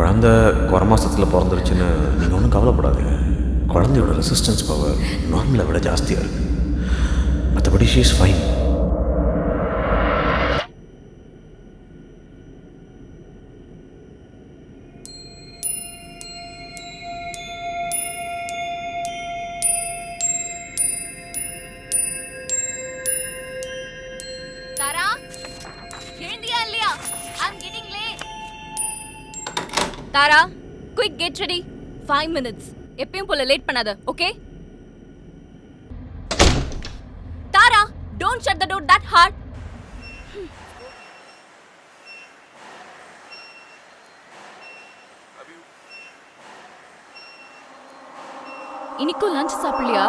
குழந்த குறை மாதத்தில் பிறந்துருச்சுன்னு நீங்கள் ஒன்றும் கவலைப்படாதீங்க. குழந்தையோட ரெசிஸ்டன்ஸ் பவர் நார்மலை விட ஜாஸ்தியாக இருக்குது மற்றபடி she is fine Tara quick get ready five minutes எப்பயும் போல லேட் பண்ணாத okay Tara don't shut the door that hard இன்னைக்கும் லஞ்ச் சாப்பிடலையா?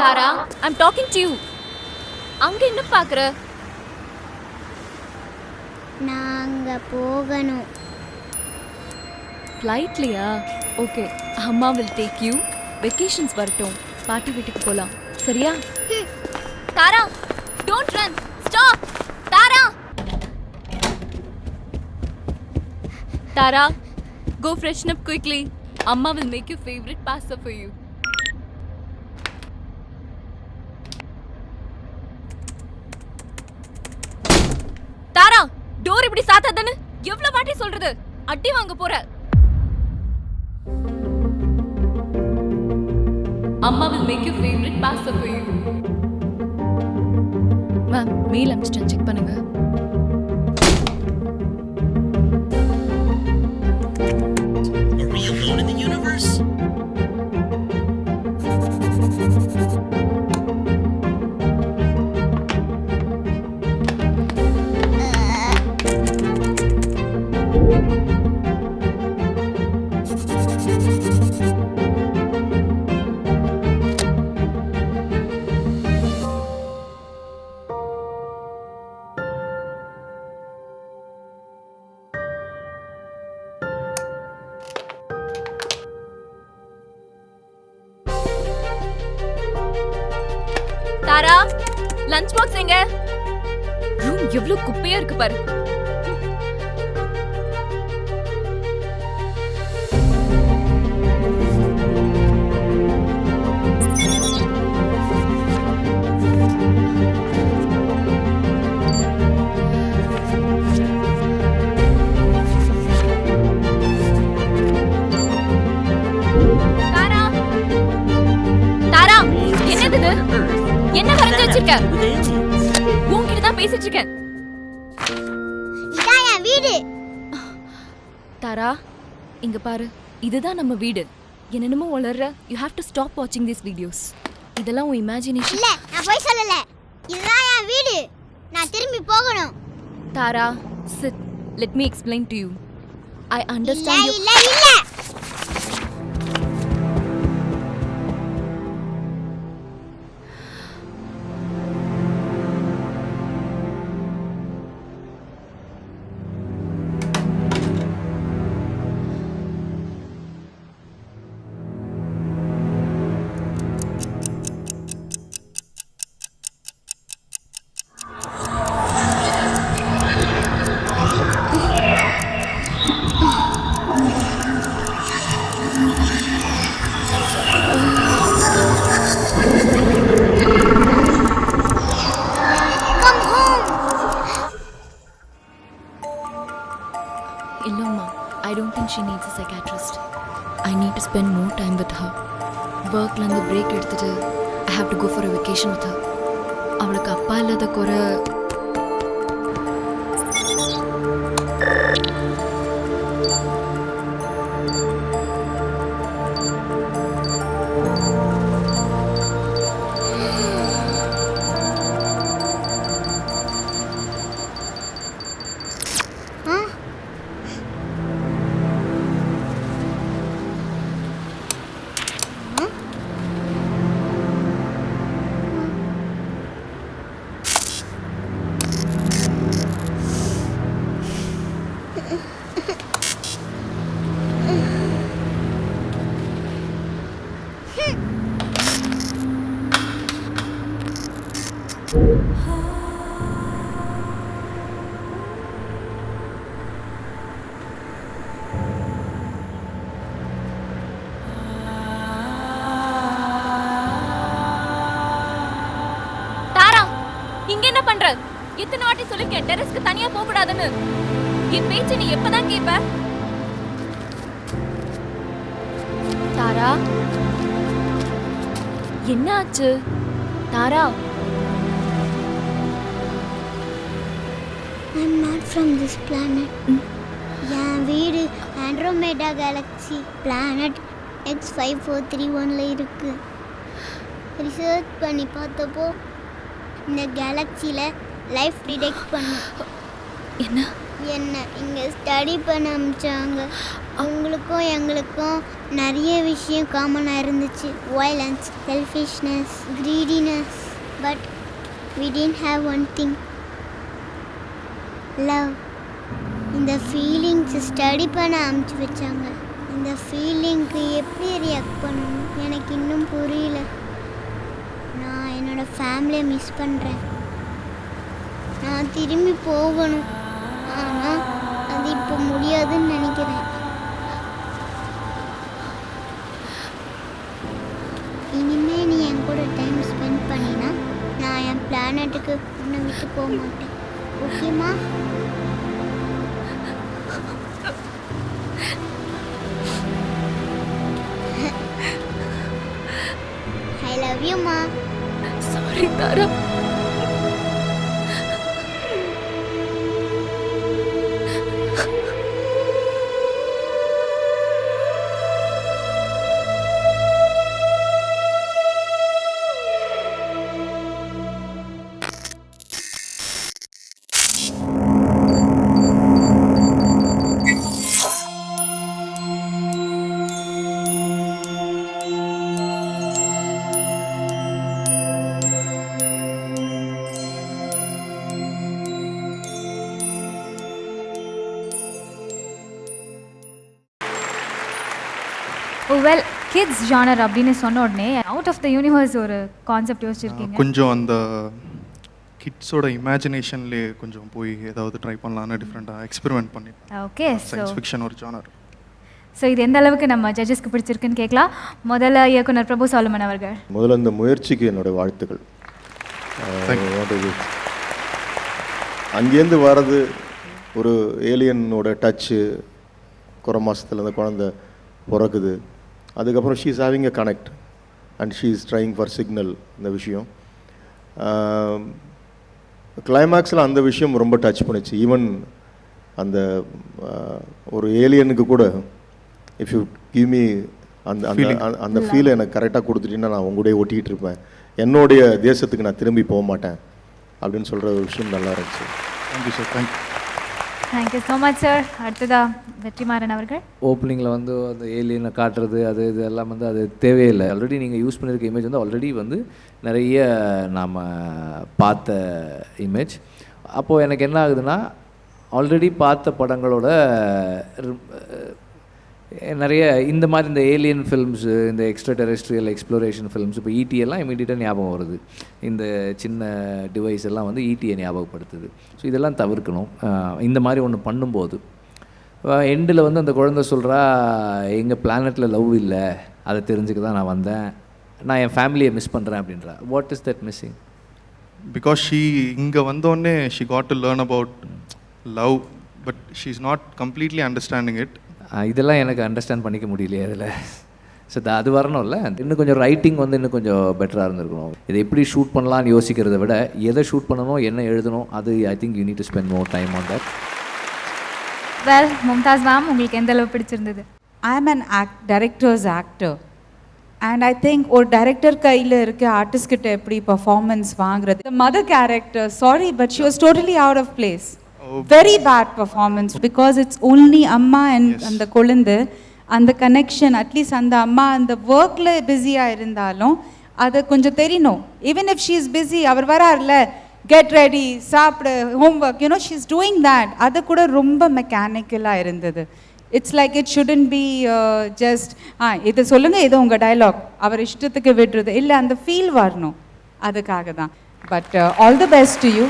Tara I'm talking to you அங்க என்ன பாக்குற? நாங்க போகணும். ஃப்ளைட்லையா ஓகே அம்மா வில் டேக் யூ வெக்கேஷன்ஸ் வரட்டும். பாட்டி வீட்டுக்கு போலாம். சரியா? Tara don't run stop Tara. Tara go freshen up quickly அம்மா will make you favourite pasta for you Tara door இப்படி சாத்தாதன்னு எவ்வளவு வாட்டி சொல்றது? அடி வாங்க போற. அம்மா will make your favorite pasta for you ma'am mail அனுப்பிச்சிட்டேன் check பண்ணுங்க சாரா லஞ்ச் பாக்ஸ் எங்க? ரூம் எவ்வளவு குப்பையா இருக்கு பாரு. பேசிட்டு இருக்கேன் இதான் என் வீடு. தாரா இங்க பாரு. இதுதான் நம்ம வீடு. என்னென்னமோ வளர்ற யூ ஹாவ் டு ஸ்டாப் வாட்சிங் these வீடியோஸ் இதெல்லாம் உன் இமேஜினேஷன் இல்ல நான் போய் சொல்லல. இதுதான் என் வீடு. நான் திரும்பி போகணும். Tara sit let me explain to you I இல்ல அண்டர்ஸ்டாண்ட் யூ இல்ல இல்ல. She needs a psychiatrist I need to spend more time with her ஒர்க்லேருந்து break எடுத்துகிட்டு I have to go for a vacation with her அவளுக்கு அப்பா இல்லாத குறை இங்க என்ன பண்ற? எத்தனை வாட்டி சொல்லிருக்கேன் டெரஸ்க்கு தனியா போக கூடாதுன்னு என் பேச்சு நீ எப்பதான் கேப்ப? தாரா? என்ன ஆச்சு? Tara? I'm not from this planet என் வீடு Andromeda galaxy planet X five four three ஒனில் இருக்குது ரிசர்ச் பண்ணி பார்த்தப்போ இந்த கேலக்ஸியில் லைஃப் டிடெக்ட் பண்ணும் என்ன? என்ன? இங்கே ஸ்டடி பண்ண அமிச்சாங்க அவங்களுக்கும் எங்களுக்கும் நிறைய விஷயம் காமனாக இருந்துச்சு. Violence selfishness greediness. But we didn't have one thing love இந்த ஃபீலிங்ஸ் ஸ்டடி பண்ண அமுச்சு வச்சாங்க. இந்த ஃபீலிங்க்கு எப்படி ரியாக்ட் பண்ணணும்? எனக்கு இன்னும் புரியல. நான் என்னோட ஃபேமிலியை மிஸ் பண்ணுறேன் நான் திரும்பி போகணும். ஆனால் அது இப்போ முடியாதுன்னு நினைக்கிறேன். இனிமே நீ என் கூட டைம் ஸ்பெண்ட் பண்ணினா நான் என் பிளானட்டுக்கு உன்னை விட்டு போக மாட்டேன். ஓகேம்மா லவ் யூ மா sorry Tara well kids genre அப்படின்னு சொன்ன உடனே அவுட் ஆஃப் த யூனிவர்ஸ் ஒரு கான்செப்ட் யோசிச்சிருக்கீங்க. கொஞ்சம் அந்த கிட்ஸோட இமேஜினேஷன்லேயே கொஞ்சம் போய் ஏதாவது ட்ரை பண்ணலான்னு டிஃப்ரெண்ட்டாக எக்ஸ்பெரிமெண்ட் பண்ணி ஓகே சயின்ஸ் ஃபிக்ஷன் ஒரு ஜானர் ஸோ இது எந்த அளவுக்கு நம்ம ஜட்ஜஸ்க்கு பிடிச்சிருக்குன்னு கேட்கலாம். முதல்ல இயக்குனர் பிரபு சாலமன் அவர்கள். முதல்ல இந்த முயற்சிக்கு என்னோட வாழ்த்துக்கள். Uh? அங்கேருந்து வர்றது ஒரு ஏலியனோட டச்சு குறை மாதத்தில் அந்த குழந்த பிறக்குது. அதுக்கப்புறம் she is having a connect and she is trying for signal இந்த விஷயம். கிளைமேக்ஸில் அந்த விஷயம் ரொம்ப டச் பண்ணுச்சு. ஈவன் அந்த ஒரு ஏலியனுக்கு கூட இஃப் யூ கிவ் மீ அந்த. அந்த- அந்த ஃபீலை எனக்கு கரெக்டாக கொடுத்துட்டீங்கன்னா நான் உங்களுடைய ஒட்டிக்கிட்டு இருப்பேன். என்னுடைய தேசத்துக்கு நான் திரும்பி போக மாட்டேன். அப்படின்னு சொல்கிற ஒரு விஷயம் நல்லா இருந்துச்சு. Thank you sir thank you thank you so much sir அடுத்ததா வெற்றிமாறன் அவர்கள். ஓப்பனிங்கில் வந்து அந்த ஏலியனை காட்டுறது அது இது எல்லாம் வந்து அது தேவையில்லை. ஆல்ரெடி நீங்கள் யூஸ் பண்ணியிருக்க இமேஜ் வந்து ஆல்ரெடி வந்து நிறைய நாம் பார்த்த இமேஜ் அப்போது எனக்கு என்ன ஆகுதுன்னா ஆல்ரெடி பார்த்த படங்களோட நிறைய இந்த மாதிரி இந்த ஏலியன் ஃபில்ம்ஸு இந்த எக்ஸ்ட்ரா டெரஸ்ட்ரியல் எக்ஸ்ப்ளோரேஷன் ஃபில்ம்ஸ் இப்போ ஈடி எல்லாம் இமீடியட்டாக ஞாபகம் வருது. இந்த சின்ன டிவைஸ் எல்லாம் வந்து ஈட்டியை ஞாபகப்படுத்துது. ஸோ இதெல்லாம் தவிர்க்கணும். இந்த மாதிரி ஒன்று பண்ணும்போது எண்டில் வந்து அந்த குழந்தை சொல்கிறா எங்கள் பிளானட்டில் லவ் இல்லை. அதை தெரிஞ்சுக்க தான் நான் வந்தேன். நான் என் ஃபேமிலியை மிஸ் பண்ணுறேன் அப்படின்றா. What is that missing because she இங்கே வந்தோடனே she got to learn about love but she is not completely understanding it இதெல்லாம் எனக்கு அண்டர்ஸ்டாண்ட் பண்ணிக்க முடியலையே அதில். ஸோ அது வரணும்ல. இன்னும் கொஞ்சம் ரைட்டிங் வந்து இன்னும் கொஞ்சம் பெட்டராக இருந்திருக்கணும். இதை எப்படி ஷூட் பண்ணலாம்னு யோசிக்கிறத விட எதை ஷூட் பண்ணணும் என்ன எழுதணும் அது I think you need to spend more time on that well Mumtaz ma'am உங்களுக்கு எந்த அளவு பிடிச்சிருந்தது? I am an act director's actor. And I think ஒரு டைரக்டர் கையில் இருக்க ஆர்டிஸ்ட் கிட்ட எப்படி பர்ஃபார்மன்ஸ் வாங்குறது? Mother character sorry but she was totally out of place very bad performance because it's only அம்மா அண்ட் அந்த கொழுந்து. அந்த கனெக்ஷன் அட்லீஸ்ட் அந்த அம்மா அந்த ஒர்க்கில் பிஸியாக இருந்தாலும் அதை கொஞ்சம் தெரியணும். Even if she is busy அவர் வரார்ல கெட் ரெடி சாப்பிடு homework you know she is doing that அது கூட ரொம்ப மெக்கானிக்கலாக இருந்தது. It's like it shouldn't be just ah இது சொல்லுங்கள் இது உங்கள் டயலாக் அவர் இஷ்டத்துக்கு விடுறது. இல்லை அந்த ஃபீல் வரணும். அதுக்காக தான். But all the best to you